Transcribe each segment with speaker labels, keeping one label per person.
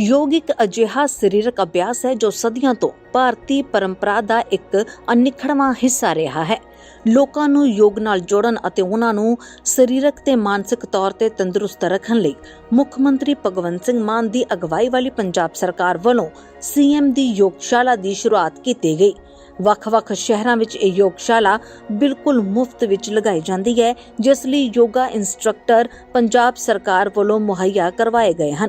Speaker 1: ਯੋਗ ਇੱਕ ਅਜਿਹਾ ਸਰੀਰਕ ਅਭਿਆਸ ਹੈ ਜੋ ਸਦੀਆਂ ਤੋਂ ਭਾਰਤੀ ਪਰੰਪਰਾ ਦਾ ਇੱਕ ਅਨਿੱਖੜਵਾਂ ਹਿੱਸਾ ਰਿਹਾ ਹੈ। ਲੋਕਾਂ ਨੂੰ ਯੋਗ ਨਾਲ ਜੋੜਨ ਅਤੇ ਉਹਨਾਂ ਨੂੰ ਸਰੀਰਕ ਤੇ ਮਾਨਸਿਕ ਤੌਰ ਤੇ ਤੰਦਰੁਸਤ ਰੱਖਣ ਲਈ ਮੁੱਖ ਮੰਤਰੀ ਭਗਵੰਤ ਸਿੰਘ ਮਾਨ ਦੀ ਅਗਵਾਈ ਵਾਲੀ ਪੰਜਾਬ ਸਰਕਾਰ ਵੱਲੋਂ ਸੀਐਮ ਦੀ ਯੋਗਸ਼ਾਲਾ ਦੀ ਸ਼ੁਰੂਆਤ ਕੀਤੀ ਗਈ। ਵੱਖ-ਵੱਖ ਸ਼ਹਿਰਾਂ ਵਿੱਚ ਇਹ ਯੋਗਸ਼ਾਲਾ ਬਿਲਕੁਲ ਮੁਫਤ ਵਿੱਚ ਲਗਾਈ ਜਾਂਦੀ ਹੈ, ਜਿਸ ਲਈ ਯੋਗਾ ਇੰਸਟ੍ਰਕਟਰ ਪੰਜਾਬ ਸਰਕਾਰ ਵੱਲੋਂ ਮੁਹੱਈਆ ਕਰਵਾਏ ਗਏ ਹਨ।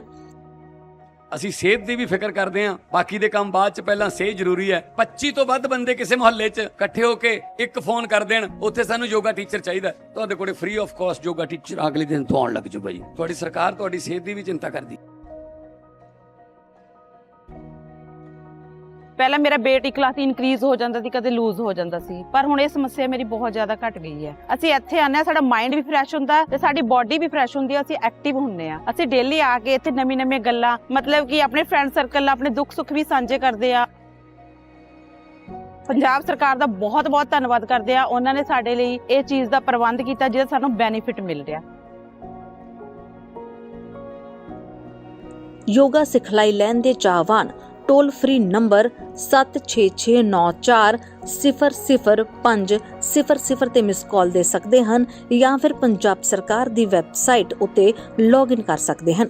Speaker 2: ਅਸੀਂ ਸਿਹਤ ਦੀ ਵੀ ਫਿਕਰ ਕਰਦੇ ਹਾਂ। ਬਾਕੀ ਦੇ ਕੰਮ ਬਾਅਦ ਚ ਪਹਿਲਾਂ ਸਿਹਤ ਜ਼ਰੂਰੀ ਹੈ। 25 ਤੋਂ ਵੱਧ ਬੰਦੇ ਕਿਸੇ ਮੁਹੱਲੇ 'ਚ ਇਕੱਠੇ ਹੋ ਕੇ ਇੱਕ ਫੋਨ ਕਰ ਦੇਣ, ਉੱਥੇ ਸਾਨੂੰ ਯੋਗਾ ਟੀਚਰ ਚਾਹੀਦਾ ਤੁਹਾਡੇ ਕੋਲੇ free of cost yoga teacher ਅਗਲੇ ਦਿਨ ਤੋਂ ਆਉਣ ਲੱਗ ਜੂਗਾ ਜੀ ਤੁਹਾਡੀ ਸਰਕਾਰ ਤੁਹਾਡੀ ਸਿਹਤ ਦੀ ਵੀ ਚਿੰਤਾ ਕਰਦੀ
Speaker 3: ਪਹਿਲਾਂ ਮੇਰਾ weight ਇੱਕ ਕਲਾਸ ਇਨਕਰੀਜ਼ ਹੋ ਜਾਂਦਾ ਸੀ, ਕਦੇ ਲੂਜ਼ ਹੋ ਜਾਂਦਾ ਸੀ। ਪਰ ਹੁਣ ਇਹ ਸਮੱਸਿਆ ਮੇਰੀ ਬਹੁਤ ਜ਼ਿਆਦਾ ਘਟ ਗਈ ਹੈ। ਅਸੀਂ ਇੱਥੇ ਆਉਂਦੇ ਹਾਂ, ਸਾਡਾ ਮਾਈਂਡ ਵੀ ਫਰੈਸ਼ ਹੁੰਦਾ ਤੇ ਸਾਡੀ ਬਾਡੀ ਵੀ ਫਰੈਸ਼ ਹੁੰਦੀ ਹੈ, ਅਸੀਂ ਐਕਟਿਵ ਹੁੰਦੇ ਆ ਅਸੀਂ ਡੇਲੀ ਆ ਕੇ ਇੱਥੇ ਨਵੀਂ ਨਵੀਂ ਗੱਲਾਂ, ਮਤਲਬ ਕਿ ਆਪਣੇ ਫਰੈਂਡ ਸਰਕਲ ਨਾਲ ਆਪਣੇ ਦੁੱਖ ਸੁੱਖ ਵੀ ਸਾਂਝੇ ਕਰਦੇ ਆ ਪੰਜਾਬ ਸਰਕਾਰ ਦਾ ਬਹੁਤ ਬਹੁਤ ਧੰਨਵਾਦ ਕਰਦੇ ਆ ਉਹਨਾਂ ਨੇ ਸਾਡੇ ਲਈ ਇਹ ਚੀਜ਼ ਦਾ ਪ੍ਰਬੰਧ ਕੀਤਾ ਜਿਹਦਾ ਸਾਨੂੰ ਬੈਨੀਫਿਟ ਮਿਲ ਰਿਹਾ।
Speaker 1: ਯੋਗਾ ਸਿਖਲਾਈ ਲੈਣ ਦੇ ਚਾਹਵਾਨ ਟੋਲ ਫ੍ਰੀ ਨੰਬਰ 7669400500 ਤੇ ਮਿਸ ਕਾਲ ਦੇ ਸਕਦੇ ਹਨ ਜਾਂ ਫਿਰ ਪੰਜਾਬ ਸਰਕਾਰ ਦੀ ਵੈਬਸਾਈਟ ਉਤੇ ਲੌਗਇਨ ਕਰ ਸਕਦੇ ਹਨ।